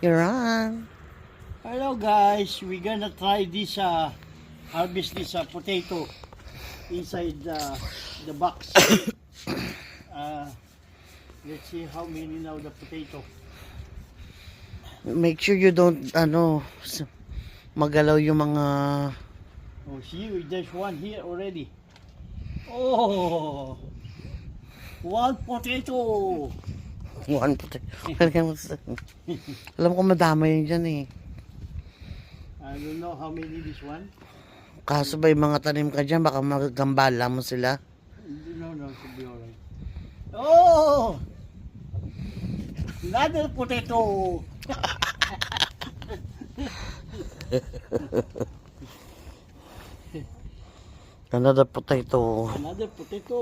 You're on. Hello guys, we're gonna try this uh, harvest this uh, potato inside the the box. uh, let's see how many now the potato. Make sure you don't, ano, magalaw yung mga... Oh, see, there's one here already. Oh, one potato. One puti. Alam ko madama yun dyan eh. I don't know how many this one. Kaso ba yung mga tanim ka dyan, baka magagambala mo sila. No, no, should be alright. Oh, another potato. Another potato. Another potato.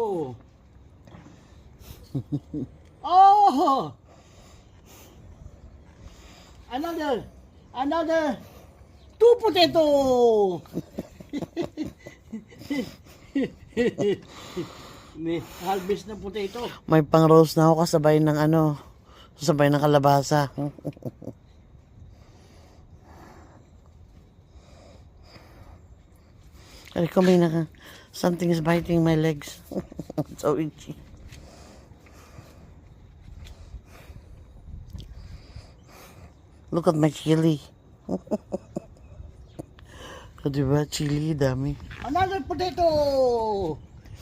oh! Another, another two potato. May harvest na potato. May pang roast na ako kasabay ng ano, kasabay ng kalabasa. Ay ko may naka, something is biting my legs. so itchy. Look at my chili. O, diba? Chili, dami. Another potato.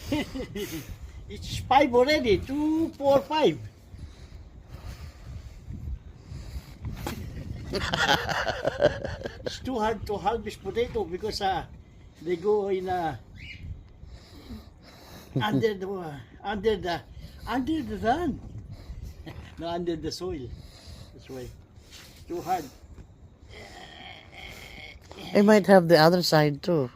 it's five already. Two, four, five. it's too hard to harvest potato because uh, they go in uh, under the under the under the run, no under the soil. That's why too hard. I might have the other side too.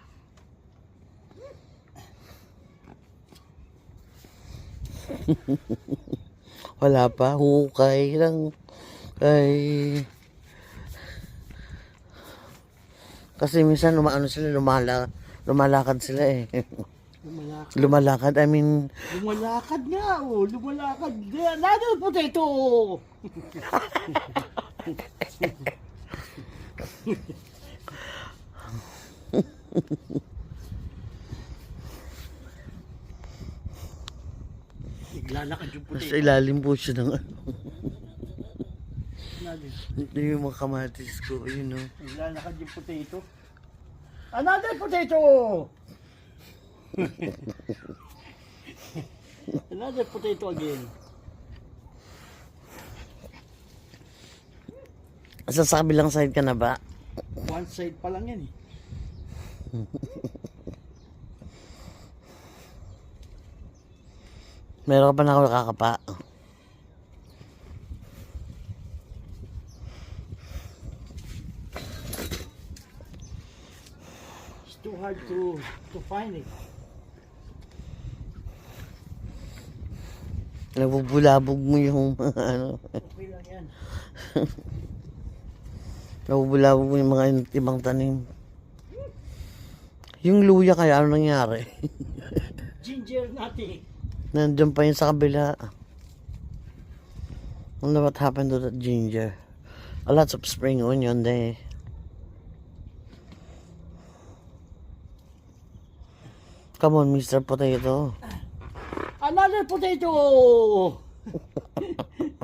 Wala pa. Hukay lang. Ay. Kasi minsan lumaano sila, lumala, lumalakad sila eh. Lumalakad. lumalakad, I mean, Lumalakad nga, oh. Lumalakad. Another potato. Naglalakad yung nasa potato. ilalim po siya ng ano. Ito yung mga kamatis ko, yun know. Naglalakad yung potato. Another potato! Another potato again. Sa sa kabilang side ka na ba? One side pa lang yan eh. Meron ka pa na ako nakakapa. It's too hard to to find it. Nabubulabog mo yung ano. Okay lang yan. Nabubulabog mo yung mga ibang tanim. Yung luya kaya ano nangyari? Ginger natin. Nandun pa yun sa kabila. Wonder what happened to that ginger. A lots of spring onion there. Come on, Mr. Potato. Another potato!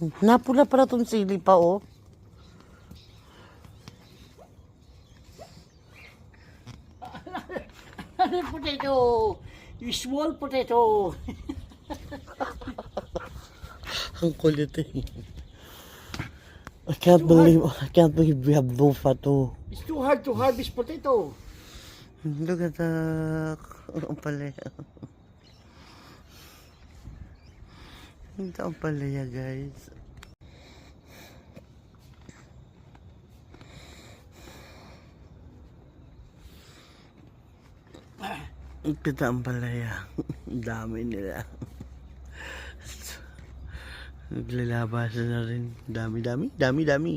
Napula pala tong sili pa, oh. Another potato! You small potato! Ang kulit eh. I can't believe, I can't believe we have lufa too. It's too hard to harvest potato. Look at the, ang palaya. Ito ang palaya, guys. Ito ang palaya. Dami nila. Naglalabasan na rin. Dami, dami, dami, dami.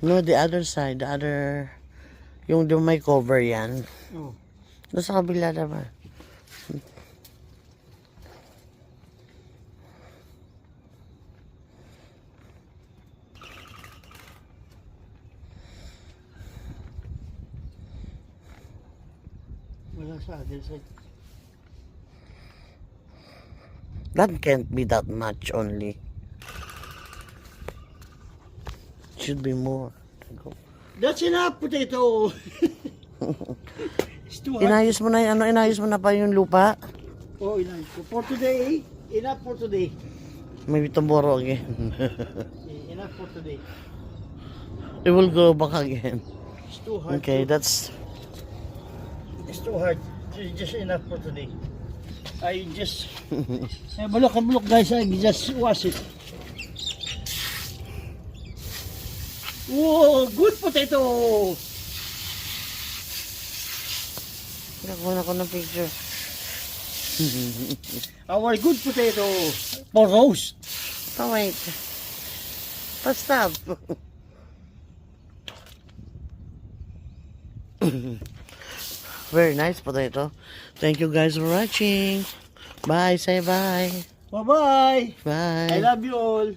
No, the other side, the other Yung may cover yan. Oh. Doon sa kabila naman. Wala sa other side. That can't be that much only. Should be more. That's enough potato. it's too hard. Inayos mo na yung ano, inayos mo na pa yung lupa. Oh, enough. For today, enough for today. Maybe tomorrow again. Enough for today. It will go back again. It's too hard. Okay, to- that's It's too hard. It's just enough for today. I just have a look, have a look guys, I just wash it. Whoa, good potato! Nakuha na ko ng picture. Our good potato for roast. Oh, wait. Pa-stop. Very nice potato. Thank you guys for watching. Bye. Say bye. Bye-bye. Bye. I love you all.